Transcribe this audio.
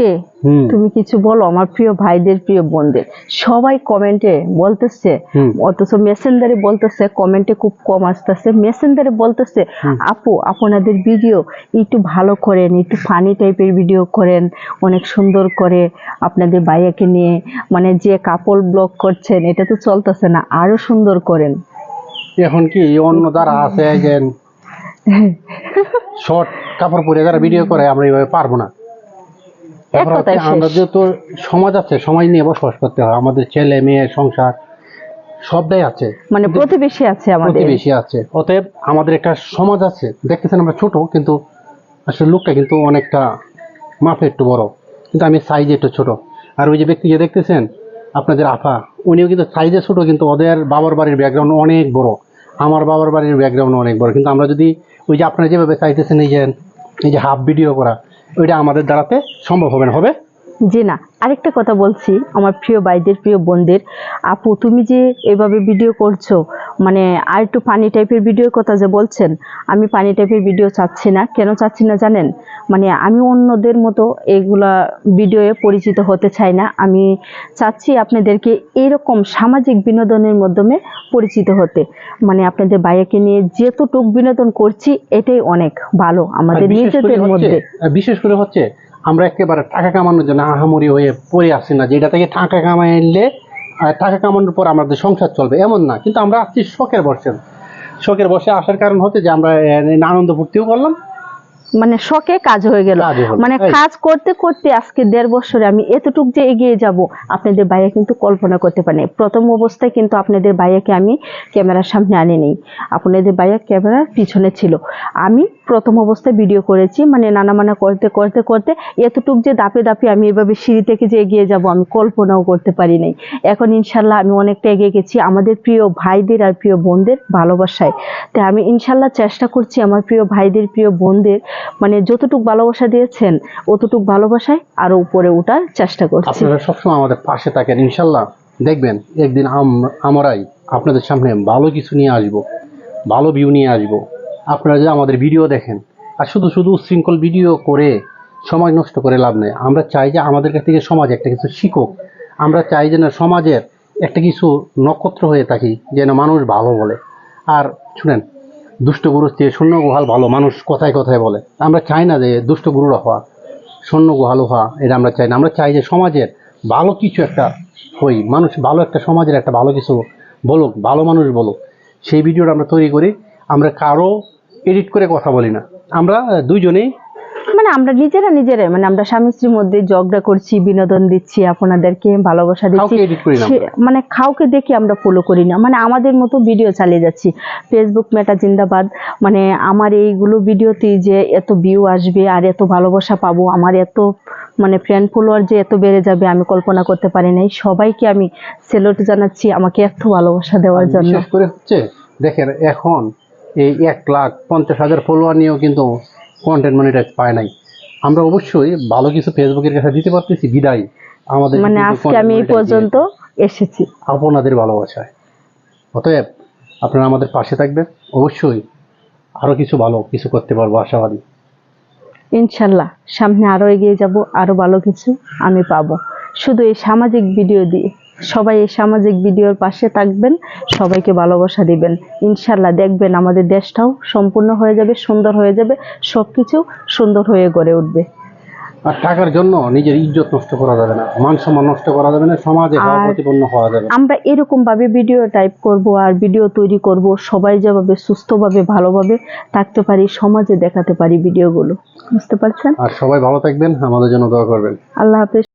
আজকে তুমি কিছু বলো আমার প্রিয় ভাইদের প্রিয় বোনদের। সবাই কমেন্টে বলতেছে। অথচ মেসেঞ্জারে বলতেছে কমেন্টে খুব কম আসতেছে। মেসেঞ্জারে বলতেছে আপু আপনাদের ভিডিও একটু ভালো করেন একটু ফানি টাইপের ভিডিও করেন অনেক সুন্দর করে আপনাদের ভাইয়াকে নিয়ে মানে যে কাপড় ব্লগ করছেন এটা তো চলতেছে না আরও সুন্দর করেন। এখন কি অন্য যারা আছে শর্ট কাপড় পরে যারা ভিডিও করে আমরা এইভাবে পারব না তারপর হচ্ছে কথায় শেষ। আমরা যেহেতু সমাজ আছে সমাজ নিয়ে বসবাস করতে হয় আমাদের ছেলে মেয়ে সংসার সবটাই আছে। মানে প্রতিবেশী আছে আমাদের। প্রতিবেশী আছে। অতএব আমাদের একটা সমাজ আছে। দেখতেছেন আমরা ছোট কিন্তু আসলে লোকটা কিন্তু অনেকটা মাপে একটু বড়। কিন্তু আমি সাইজে একটু ছোট। আর ওই যে ব্যক্তি যে দেখতেছেন আপনাদের আফা উনিও কিন্তু সাইজে ছোট কিন্তু ওদের বাবার বাড়ির ব্যাকগ্রাউন্ড অনেক বড়। আমার বাবার বাড়ির ব্যাকগ্রাউন্ড অনেক বড়। কিন্তু আমরা যদি ওই যে আপনারা যেভাবে চাইতেছেন এই যে এই যে হাফ ভিডিও করা ওইটা আমাদের দ্বারাতে সম্ভব হবে না, হবে? জি না, আরেকটা কথা বলছি, আমার প্রিয় ভাইদের, প্রিয় বোনদের। আপু, তুমি যে এভাবে ভিডিও করছ মানে আর একটু পানি টাইপের ভিডিওর কথা যে বলছেন আমি পানি টাইপের ভিডিও চাচ্ছি না। কেন চাচ্ছি না জানেন? মানে আমি অন্যদের মতো এগুলা ভিডিওয়ে পরিচিত হতে চাই না। আমি চাচ্ছি আপনাদেরকে এরকম সামাজিক বিনোদনের মাধ্যমে পরিচিত হতে। মানে আপনাদের ভাইয়াকে নিয়ে যেতটুক বিনোদন করছি এটাই অনেক ভালো আমাদের নিজেদের মধ্যে। বিশেষ করে হচ্ছে আমরা একেবারে টাকা কামানোর জন্য আহামরি হয়ে পড়ে আসছি না। যেটা থেকে টাকা কামাইলে টাকা কামানোর পর আমাদের সংসার চলবে। এমন না কিন্তু আমরা আসছি শখের বসে। শখের বসে আসার কারণ হচ্ছে যে আমরা আনন্দ ফুর্তিও করলাম। মানে শখে কাজ হয়ে গেল। মানে কাজ করতে করতে আজকে দেড় বছরে আমি এতটুক যে এগিয়ে যাব আপনাদের ভাইয়া কিন্তু কল্পনা করতে পারেনি। প্রথম অবস্থায় কিন্তু আপনাদের ভাইয়াকে আমি ক্যামেরার সামনে আনি নেই আপনাদের ভাইয়া ক্যামেরার পিছনে ছিল। আমি প্রথম অবস্থায় ভিডিও করেছি। মানে নানা মানা করতে করতে করতে এতটুক যে দাপে দাপে আমি এভাবে সিঁড়ি থেকে যে এগিয়ে যাব আমি কল্পনাও করতে পারি নাই। এখন ইনশাল্লাহ আমি অনেকটা এগিয়ে গেছি আমাদের প্রিয় ভাইদের আর প্রিয় বোনদের ভালোবাসায়। তাই আমি ইনশাল্লাহ চেষ্টা করছি আমার প্রিয় ভাইদের, প্রিয় বোনদের মানে যতটুক ভালোবাসা দিয়েছেন, অতটুক ভালোবাসায় আরও উপরে ওঠার চেষ্টা করছি। সবসময় আমাদের পাশে থাকেন। ইনশাল্লাহ দেখবেন, একদিন আম- আমরাই আপনাদের সামনে ভালো কিছু নিয়ে আসব, ভালো ভিউ নিয়ে আসব। আপনারা যে আমাদের ভিডিও দেখেন, আর শুধু শুধু শৃঙ্খল ভিডিও করে সময় নষ্ট করে লাভ নেই, আমরা চাই যে আমাদের কাছ থেকে সমাজ একটা কিছু শিখুক। আমরা চাই যেন সমাজের একটা কিছু নক্ষত্র হয়ে থাকি, যেন মানুষ ভালো বলে। আর শুনেন, দুষ্ট গুরুর চেয়ে শূন্য গোহাল ভালো মানুষ কথায় কথায় বলে। আমরা চাই না যে দুষ্ট গুরুরা হওয়া শূন্য গোহালো হওয়া, এটা আমরা চাই না। আমরা চাই যে সমাজের ভালো কিছু একটা হই, মানুষ ভালো একটা সমাজের একটা ভালো কিছু বলুক, ভালো মানুষ বলুক। সেই ভিডিওটা আমরা তৈরি করি। আমরা কারও এডিট করে কথা বলি না। আমরা দুইজনেই মানে আমরা নিজেরা নিজেরাই মানে আমরা স্বামী স্ত্রীর মধ্যে ঝগড়া করছি বিনোদন দিচ্ছি আপনাদেরকে ভালোবাসা দিচ্ছি। মানে কাউকে দেখে আমরা ফলো করি না। মানে আমাদের মতো ভিডিও চালিয়ে যাচ্ছি। ফেসবুক মেটা জিন্দাবাদ। মানে আমার এইগুলো ভিডিওতে যে এত ভিউ আসবে আর এত ভালোবাসা পাবো আমার এত মানে ফ্রেন্ড ফলোয়ার যে এত বেড়ে যাবে আমি কল্পনা করতে পারি নাই। সবাইকে আমি সেলুট জানাচ্ছি আমাকে এত ভালোবাসা দেওয়ার জন্য। করে হচ্ছে দেখেন এখন এই এক লাখ পঞ্চাশ হাজার ফলোয়ার নিয়েও কিন্তু কন্টেন্ট মনিটাইজ পায় নাই। আমরা অবশ্যই ভালো কিছু ফেসবুকের কাছে দিতে পারতেছি বিদায়। আমাদের মানে আজকে আমি এই পর্যন্ত এসেছি। আপনাদের ভালোবাসায়। অতএব আপনারা আমাদের পাশে থাকবেন। অবশ্যই আরও কিছু ভালো কিছু করতে পারব আশাবাদী। ইনশাল্লাহ সামনে আরও এগিয়ে যাব আরও ভালো কিছু আমি পাবো। শুধু এই সামাজিক ভিডিও দিয়ে। সবাই এই সামাজিক ভিডিওর পাশে থাকবেন সবাইকে ভালোবাসা দিবেন। ইনশাল্লাহ দেখবেন আমাদের দেশটাও সম্পূর্ণ হয়ে যাবে সুন্দর হয়ে যাবে সবকিছু সুন্দর হয়ে গড়ে উঠবে। আর টাকার জন্য নিজের ইজ্জত নষ্ট করা যাবে না মান সম্মান নষ্ট করা যাবে না সমাজে প্রতিপন্ন হওয়া যাবে আমরা এরকম ভাবে ভিডিও টাইপ করব আর ভিডিও তৈরি করব সবাই যেভাবে সুস্থভাবে ভালোভাবে থাকতে পারি সমাজে দেখাতে পারি ভিডিওগুলো। বুঝতে পারছেন? আর সবাই ভালো থাকবেন আমাদের জন্য দোয়া করবেন। আল্লাহ হাফেজ।